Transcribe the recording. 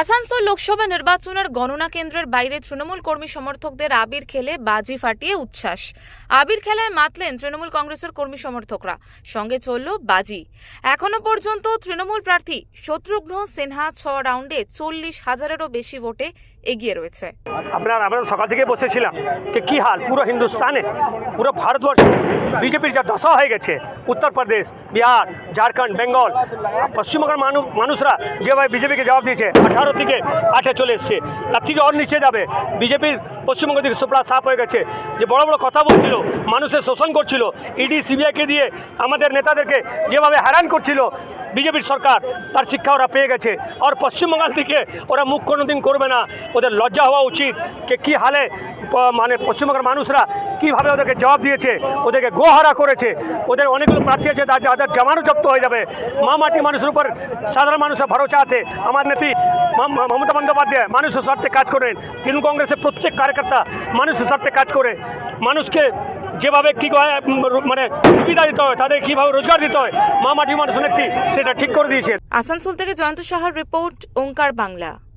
আসানসোল লোকসভা নির্বাচনের গণনা কেন্দ্রের বাইরে তৃণমূল কর্মী সমর্থকদের আবির খেলে বাজি ফাটিয়ে উচ্ছ্বাস। আবির খেলায় মাতলেন তৃণমূল কংগ্রেসের কর্মী সমর্থকরা। সঙ্গে চলল বাজি। এখনও পর্যন্ত তৃণমূল প্রার্থী শত্রুঘ্ন সিনহা ছ রাউন্ডে চল্লিশ হাজারেরও বেশি ভোটে এগিয়ে রয়েছে। আপনার আমরা সকাল থেকে বসেছিলাম কী হাল? পুরো হিন্দুস্তানে, পুরো ভারতবর্ষে। বিজেপির যা দশা হয়ে গেছে উত্তরপ্রদেশ বিহার, ঝাড়খণ্ড, বেঙ্গল, পশ্চিমবঙ্গের মানুষরা যেভাবে বিজেপিকে জবাব দিয়েছে, আঠারো থেকে আটে চলে এসছে। তার থেকে অর নিচে যাবে। বিজেপির পশ্চিমবঙ্গ থেকে সুপ্রা সাফ হয়ে গেছে। যে বড় বড় কথা বলছিল, মানুষের শোষণ করছিল ইডি সিবিআইকে দিয়ে আমাদের নেতাদেরকে যেভাবে হ্যারান করছিল, বিজেপির সরকার, তার শিক্ষা ওরা পেয়ে গেছে। আর পশ্চিমবঙ্গাল থেকে ওরা মুখ কোনোদিন করবে না। ওদের লজ্জা হওয়া উচিত কে কী হালে মানে পশ্চিমবঙ্গের মানুষরা কীভাবে ওদেরকে জবাব দিয়েছে, ওদেরকে গোহারা করেছে, ওদের অনেকগুলো প্রার্থী আছে, তাদের জামানো জব্দ হয়ে যাবে। মা মাটি মানুষের উপর সাধারণ মানুষের ভরসা আছে। আমার নেত্রী মমতা বন্দ্যোপাধ্যায় মানুষের স্বার্থে কাজ করেন। তৃণমূল কংগ্রেসের প্রত্যেক কার্যকর্তা মানুষের স্বার্থে কাজ করে। মানুষকে যেভাবে কী করে মানে সুবিধা দিতে হয়, তাদের কীভাবে রোজগার দিতে হয় মা মাটি মানুষ নেত্রী সেটা ঠিক করে দিয়েছে আসানসোল থেকে জয়ন্ত সাহার রিপোর্ট, ওঙ্কার বাংলা।